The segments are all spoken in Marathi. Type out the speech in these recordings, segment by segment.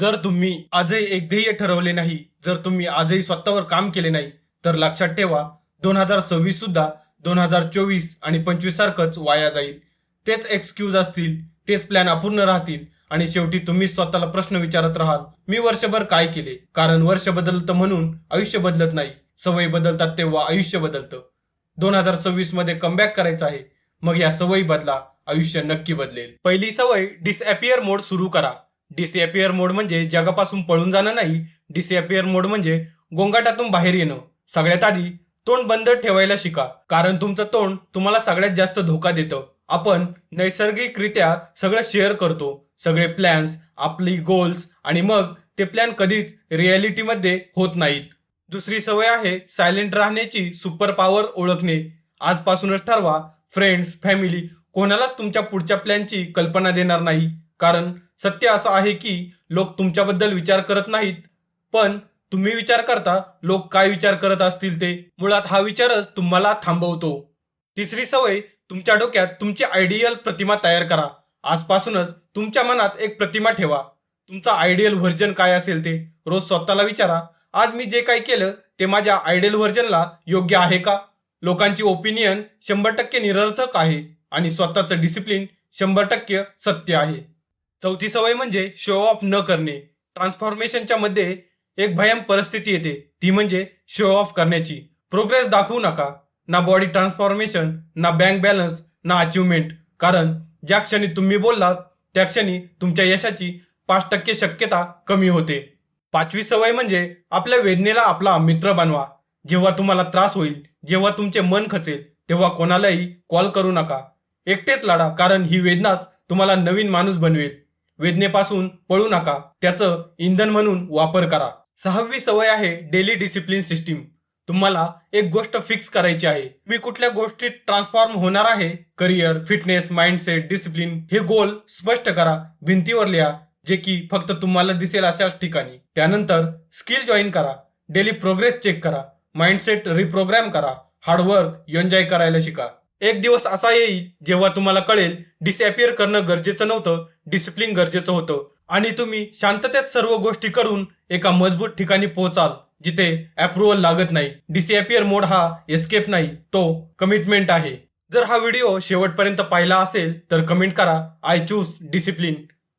जर तुम्ही आजही एक ध्येय ठरवले नाही जर तुम्ही आजही स्वतःवर काम केले नाही तर लक्षात ठेवा दोन हजार सव्वीस सुद्धा दोन हजार चोवीस आणि पंचवीस सारखंच वाया जाईल. तेच एक्सक्यूज असतील तेच प्लॅन अपूर्ण राहतील आणि शेवटी तुम्ही स्वतःला प्रश्न विचारत राहाल मी वर्षभर काय केले? कारण वर्ष बदलतं म्हणून आयुष्य बदलत नाही. सवयी बदलतात तेव्हा आयुष्य बदलतं. दोन हजार सव्वीसमध्ये कमबॅक करायचं आहे. मग या सवयी बदला आयुष्य नक्की बदलेल. पहिली सवय डिसअपियर मोड सुरू करा. डिसअपियर मोड म्हणजे जगापासून पळून जाणं नाही. डिसअपियर मोड म्हणजे गोंगाटातून बाहेर येणं. सगळ्यात आधी तोंड बंद ठेवायला शिका. कारण तुमचं तोंड तुम्हाला सगळ्यात जास्त धोका देतं. आपण नैसर्गिकरित्या सगळं शेअर करतो. सगळे प्लॅन्स आपली गोल्स आणि मग ते प्लॅन कधीच रियालिटीमध्ये होत नाहीत. दुसरी सवय आहे सायलेंट राहण्याची सुपर पॉवर ओळखणे. आजपासूनच ठरवा फ्रेंड्स फॅमिली कोणालाच तुमच्या पुढच्या प्लॅनची कल्पना देणार नाही. कारण सत्य असं आहे की लोक तुमच्याबद्दल विचार करत नाहीत पण तुम्ही विचार करता लोक काय विचार करत असतील ते. मुळात हा विचारच तुम्हाला थांबवतो. तिसरी सवय तुमच्या डोक्यात तुमची आयडियल प्रतिमा तयार करा. आजपासूनच तुमच्या मनात एक प्रतिमा ठेवा. तुमचा आयडियल व्हर्जन काय असेल ते रोज स्वतःला विचारा. आज मी जे काही केलं ते माझ्या आयडियल व्हर्जनला योग्य आहे का? लोकांची ओपिनियन शंभर टक्के निरर्थक आहे आणि स्वतःचं डिसिप्लिन शंभर टक्के सत्य आहे. चौथी सवय म्हणजे शो ऑफ न करणे. ट्रान्सफॉर्मेशनच्या मध्ये एक भयम परिस्थिती येते. ती म्हणजे शो ऑफ करण्याची. प्रोग्रेस दाखवू नका. ना बॉडी ट्रान्सफॉर्मेशन ना बँक बॅलन्स ना अचिव्हमेंट कारण ज्या क्षणी तुम्ही बोललात त्या क्षणी तुमच्या यशाची पाच टक्के शक्यता कमी होते. पाचवी सवय म्हणजे आपल्या वेदनेला आपला मित्र बनवा. जेव्हा तुम्हाला त्रास होईल जेव्हा तुमचे मन खचेल तेव्हा कोणालाही कॉल करू नका. एकटेच लढा कारण ही वेदनाच तुम्हाला नवीन माणूस बनवेल. वेदनेपासून पळू नका. त्याचं इंधन म्हणून वापर करा. सहावी सवय आहे डेली डिसिप्लिन सिस्टीम तुम्हाला एक गोष्ट फिक्स करायची आहे. मी कुठल्या गोष्टीत ट्रान्सफॉर्म होणार आहे? करिअर फिटनेस माइंडसेट डिसिप्लिन हे गोल स्पष्ट करा. भिंतीवर लिहा जे की फक्त तुम्हाला दिसेल अशाच ठिकाणी. त्यानंतर स्किल जॉईन करा. डेली प्रोग्रेस चेक करा. माइंडसेट रिप्रोग्राम करा. हार्डवर्क एन्जॉय करायला शिका. एक दिवस असा येईल जेव्हा तुम्हाला कळेल डिसअपिअर करणं गरजेचं नव्हतं डिसिप्लिन गरजेचं होतं. आणि तुम्ही शांततेत सर्व गोष्टी करून एका मजबूत ठिकाणी पोहोचाल जिथे अप्रुव्हल लागत नाही. डिसअपिअर मोड हा एस्केप नाही तो कमिटमेंट आहे. जर हा व्हिडिओ शेवटपर्यंत पाहिला असेल तर कमेंट करा. आय चूज डिसिप्लिन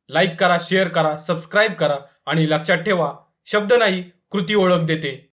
लाईक करा शेअर करा सबस्क्राईब करा. आणि लक्षात ठेवा शब्द नाही कृती ओळख देते.